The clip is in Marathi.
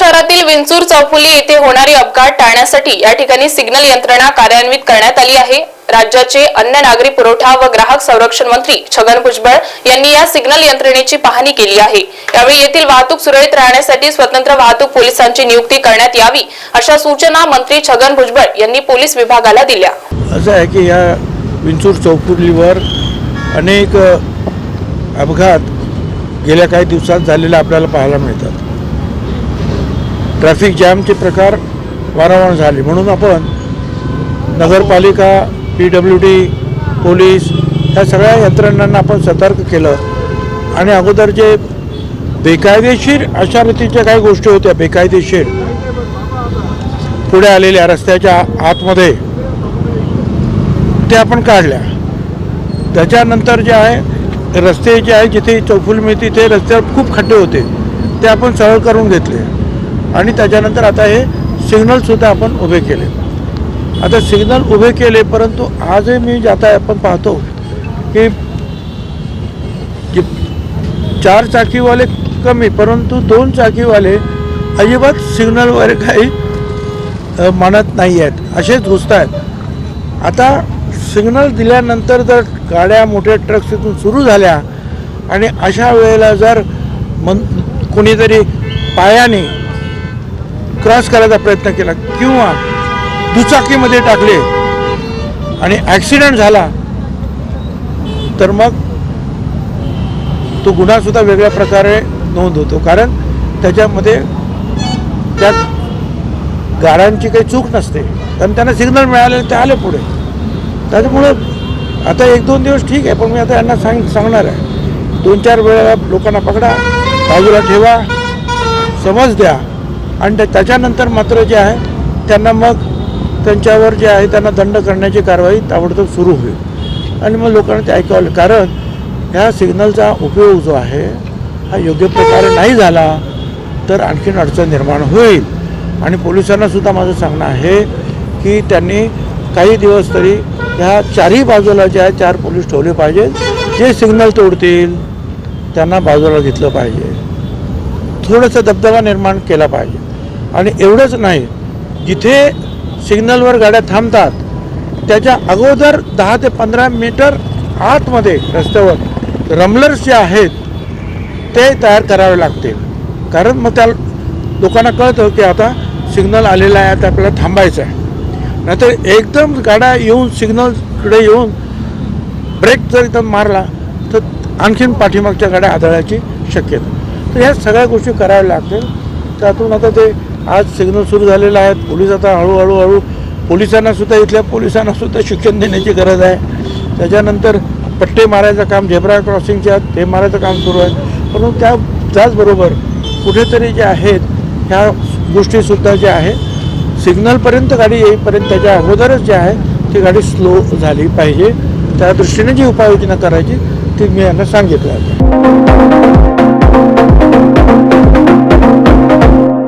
शहरातील विंचूर चौफुली येथे होणारे अपघात टाळण्यासाठी या ठिकाणी सिग्नल यंत्रणा कार्यान्वित करण्यात आली आहे. राज्याचे अन्न नागरी पुरवठा व ग्राहक संरक्षण मंत्री छगन भुजबळ यांनी या सिग्नल यंत्रणेची पाहणी केली आहे. यावेळी येथील वाहतूक सुरळीत राहण्यासाठी स्वतंत्र वाहतूक पोलिसांची नियुक्ती करण्यात यावी अशा सूचना मंत्री छगन भुजबळ यांनी पोलीस विभागाला दिल्या. असं आहे की या विंचूर चौफुलीवर अनेक अपघात गेल्या काही दिवसात झालेले आपल्याला पाहायला मिळतात. ट्रॅफिक जॅमचे प्रकार वारंवार झाले. म्हणून आपण नगरपालिका पी डब्ल्यू डी पोलीस ह्या सगळ्या यंत्रणांना आपण सतर्क केलं. आणि अगोदर जे बेकायदेशीर अशा रीतीच्या काही गोष्टी होत्या बेकायदेशीर. पुढे आलेल्या रस्त्याच्या आतमध्ये ते आपण काढल्या. त्याच्यानंतर जे आहे रस्ते जे आहे जिथे चौफुल मिळते ते रस्त्यावर खूप खड्डे होते. ते आपण सरळ करून घेतले. आणि त्याच्यानंतर आता हे सिग्नलसुद्धा आपण उभे केले. आता सिग्नल उभे केले परंतु आजही मी जाता आपण पाहतो की जे चार चाकीवाले कमी परंतु दोन चाकीवाले अजिबात सिग्नलवर काही मानत नाही आहेत. असेच घुसत आहेत. आता सिग्नल दिल्यानंतर जर गाड्या मोठ्या ट्रक्स इथून सुरू झाल्या आणि अशा वेळेला जर मन कोणीतरी पायाने क्रॉस करायचा प्रयत्न केला किंवा दुचाकीमध्ये टाकले आणि ॲक्सिडेंट झाला तर मग तो गुन्हासुद्धा वेगळ्या प्रकारे नोंद होतो. कारण त्याच्यामध्ये त्यात गाड्यांची काही चूक नसते. कारण त्यांना सिग्नल मिळाले ते आले पुढे. त्याच्यामुळं आता एक दोन दिवस ठीक आहे पण मी आता यांना सांग सांगणार आहे. दोन चार वेळा लोकांना पकडा बाजूला ठेवा समज द्या. आणि त्या- त्याच्यानंतर मात्र जे आहे त्यांना मग त्यांच्यावर जे आहे त्यांना दंड करण्याची कारवाई ताबडतोब सुरू होईल. आणि मग लोकांना ते ऐकावलं कारण ह्या सिग्नलचा उपयोग जो आहे हा योग्य प्रकारे नाही झाला तर आणखीन अडचण निर्माण होईल. आणि पोलिसांना सुद्धा माझं सांगणं आहे की त्यांनी काही दिवस तरी ह्या चारही बाजूला जे आहे चार पोलीस ठेवले पाहिजेत जे सिग्नल तोडतील त्यांना बाजूला घेतलं पाहिजे. थोडंसं दबदबा निर्माण केला पाहिजे. आणि एवढंच नाही जिथे सिग्नलवर गाड्या थांबतात त्याच्या अगोदर दहा ते पंधरा मीटर आतमध्ये रस्त्यावर रमलर्स जे आहेत ते तयार करावे लागतील. कारण मग त्या लोकांना कळतं की आता सिग्नल आलेला आहे आता आपल्याला थांबायचं आहे. नाहीतर एकदम गाड्या येऊन सिग्नलकडे येऊन ब्रेक जर एकदम मारला तर आणखीन पाठीमागच्या गाड्या आदळायची शक्यता. तर ह्या सगळ्या गोष्टी कराव्या लागतील. त्यातून आता ते आज सिग्नल सुरू झालेला आहे. पोलीस आता हळूहळू हळू पोलिसांना सुद्धा इथल्या पोलिसांना सुद्धा शिक्षण देण्याची गरज आहे. त्याच्यानंतर पट्टे मारायचं काम झेब्रा क्रॉसिंगच्या ते मारायचं काम सुरू आहे. परंतु त्या त्याचबरोबर कुठेतरी जे आहेत ह्या गोष्टीसुद्धा ज्या आहेत सिग्नलपर्यंत गाडी येईपर्यंत त्याच्या अगोदरच जे आहे ती गाडी स्लो झाली पाहिजे. त्या दृष्टीने जी उपाययोजना करायची ती मी यांना सांगितलं आहे.